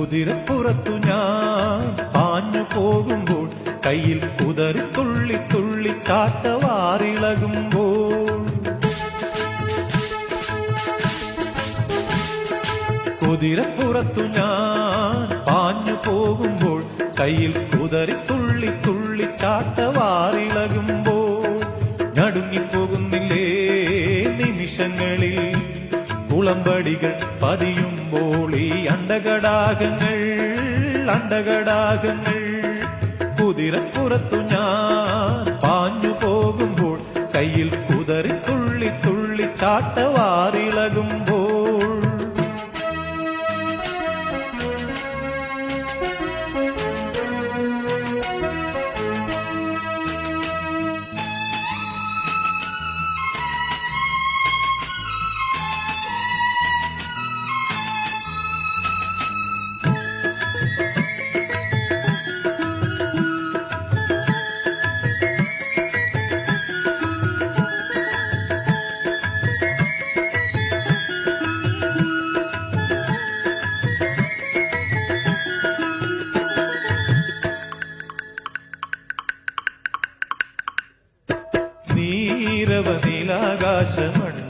കുതിരപ്പുറത്തു ഞാൻ പാഞ്ഞു പോകുമ്പോൾ കയ്യിൽ കുതറി തുള്ളി തുള്ളി ചാട്ടവാറിളകുമ്പോൾ കുതിരപ്പുറത്തു ഞാൻ പാഞ്ഞു പോകുമ്പോൾ കയ്യിൽ കുതറി തുള്ളി തുള്ളി ചാട്ടവാറിളകുമ്പോൾ നടുങ്ങിപ്പോകുന്നില്ലേ നിമിഷങ്ങളിൽ കുളമ്പടികൾ പതിയുമ്പോൾ ഈ അണ്ടകടാകങ്ങൾ അണ്ടകടാകങ്ങൾ കുതിരപ്പുറത്തു ഞാൻ പാഞ്ഞു പോകുമ്പോൾ കയ്യിൽ കുതറി തുള്ളി തുള്ളി ചാട്ടവാറിളകുമ്പോൾ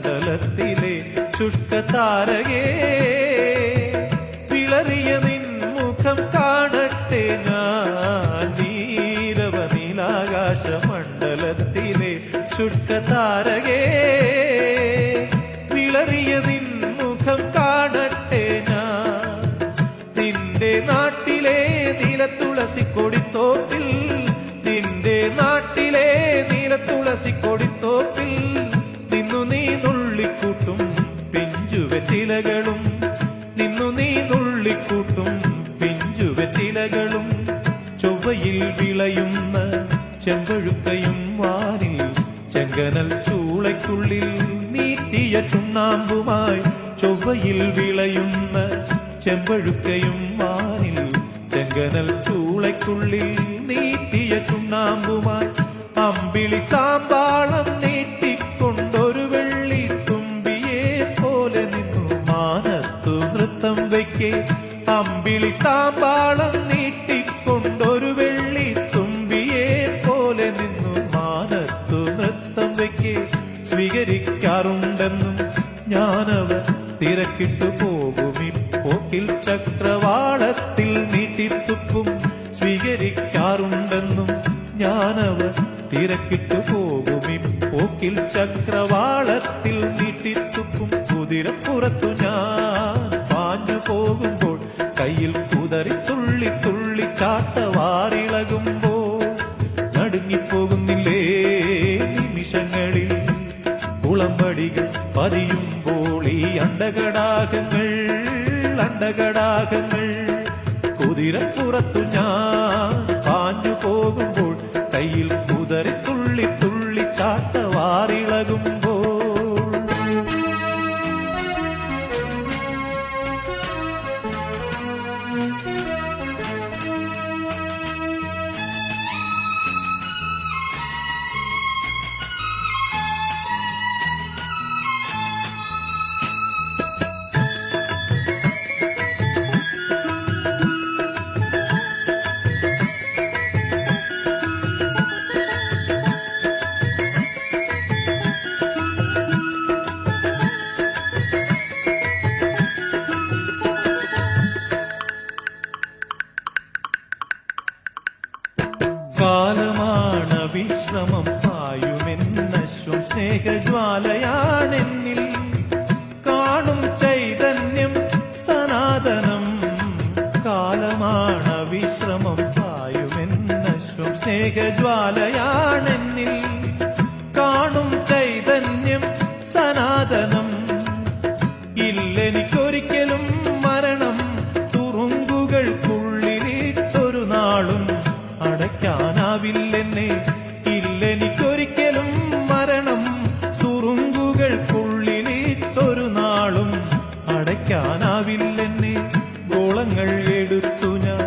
നീരവനീലാകാശമണ്ഡലത്തിലെ ശുഷ്കതാരകേ വിളറിയ നിൻ മുഖം കാണട്ടെ ഞാൻ. നീരവനീലാകാശമണ്ഡലത്തിലെ ശുഷ്കതാരകേ വിളറിയ നിൻ മുഖം കാണട്ടെ ഞാൻ. നിന്റെ നാട്ടിലെ നീലത്തുളസി കൊടിത്തോപ്പിൽ പിഞ്ചുവെറ്റിലകളും നിന്നു നീ നുള്ളിക്കൂട്ടും. പിഞ്ചുവെറ്റിലകളും ചൊവ്വയിൽ വിളയുന്ന ചെമ്പഴുക്കയും വാനിൽ ചെങ്കനൽ ചൂളയ്ക്കുള്ളിൽ നീട്ടിയ ചുണ്ണാമ്പുമായി ചൊവ്വയിൽ വിളയുന്ന ചെമ്പഴുക്കയും വാനിൽ ചെങ്കനൽ ചൂളയ്ക്കുള്ളിൽ നീട്ടിയ ചുണ്ണാമ്പുമായി അമ്പിളി താമ്പാളം വയ്ക്കേ അമ്പിളി താമ്പാളം നീട്ടിക്കൊണ്ടൊരു വെള്ളി തുമ്പിയെ പോലെ നിന്നു മാനത്തു നൃത്തം വയ്ക്ക് സ്വീകരിക്കാറുണ്ടെന്നും ഞാനവർ തിരക്കിട്ടു പോകുമി പോക്കിൽ ചക്രവാളത്തിൽ നീട്ടിത്തുപ്പും. സ്വീകരിക്കാറുണ്ടെന്നും ഞാനവർ തിരക്കിട്ടു പോകുമി പോക്കിൽ ചക്രവാളത്തിൽ നീട്ടിത്തുപ്പും. കുതിരപ്പുറത്തു ഞാൻ കയ്യിൽ കുതറി തുള്ളി തുള്ളി ചാട്ടവാറിളകുമ്പോൾ നടുങ്ങിപ്പോകുന്നില്ലേ നിമിഷങ്ങളിൽ കുളമ്പടികൾ പതിയുമ്പോൾ ഈ അണ്ടകടാകങ്ങൾ അണ്ടകടാകങ്ങൾ കുതിരപ്പുറത്തു ഞാൻ പാഞ്ഞു പോകുമ്പോൾ കയ്യിൽ കുതറി തുള്ളി തുള്ളി ചാട്ടവാറിളകുമ്പോൾ കാലമാണ് വിശ്രമം പായുമെന്നശ്വം സ്നേഹജ്വാലയാണെന്നിൽ കാണും ചൈതന്യം സനാതനം. കാലമാണ് വിശ്രമം പായുമെന്നശ്വം സ്നേഹജ്വാലയാണെന്നിൽ കാണും ചൈതന്യം സനാതനം. തന്നെ ഇല്ലെനിക്കൊരിക്കലും മരണം. തുറുങ്കുകൾക്കുള്ളിലേറ്റൊരു നാളും അടയ്ക്കാനാവില്ലെന്നെ. ഗോളങ്ങൾ എടുത്തു ഞാൻ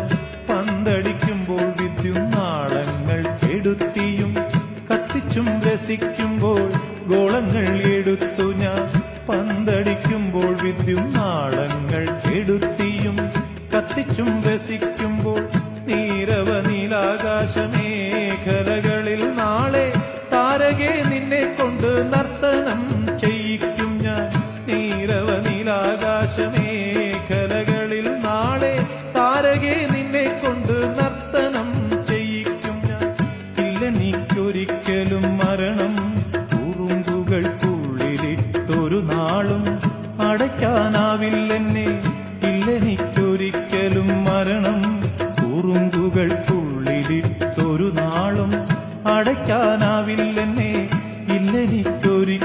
പന്തടിക്കുമ്പോൾ വിദ്യുന്നാളങ്ങൾ എടുത്തിയും കത്തിച്ചും രസിക്കുമ്പോൾ ഗോളങ്ങൾ എടുത്തു ഞാൻ കൊണ്ട് നർത്തനം ചെയ്യിക്കും ഞാൻ. നീരവ നീലാകാശമേഖലകളിൽ നാളെ താരകെ നിന്നെ കൊണ്ട് നർത്തനം ചെയ്യിക്കും ഞാൻ. ഇല്ലെനിക്കൊരിക്കലും മരണം. ഉറുമ്പുകൾക്കുള്ളിലിട്ടൊരു നാളും അടയ്ക്കാനാവില്ലെന്നെ ഇല്ലെനിക്കൊരിക്കലും മരണം. ഉറുമ്പുകൾക്കുള്ളിലിട്ടൊരു നാളും അടയ്ക്കാനാവില്ലെന്നെ காதலி சொறி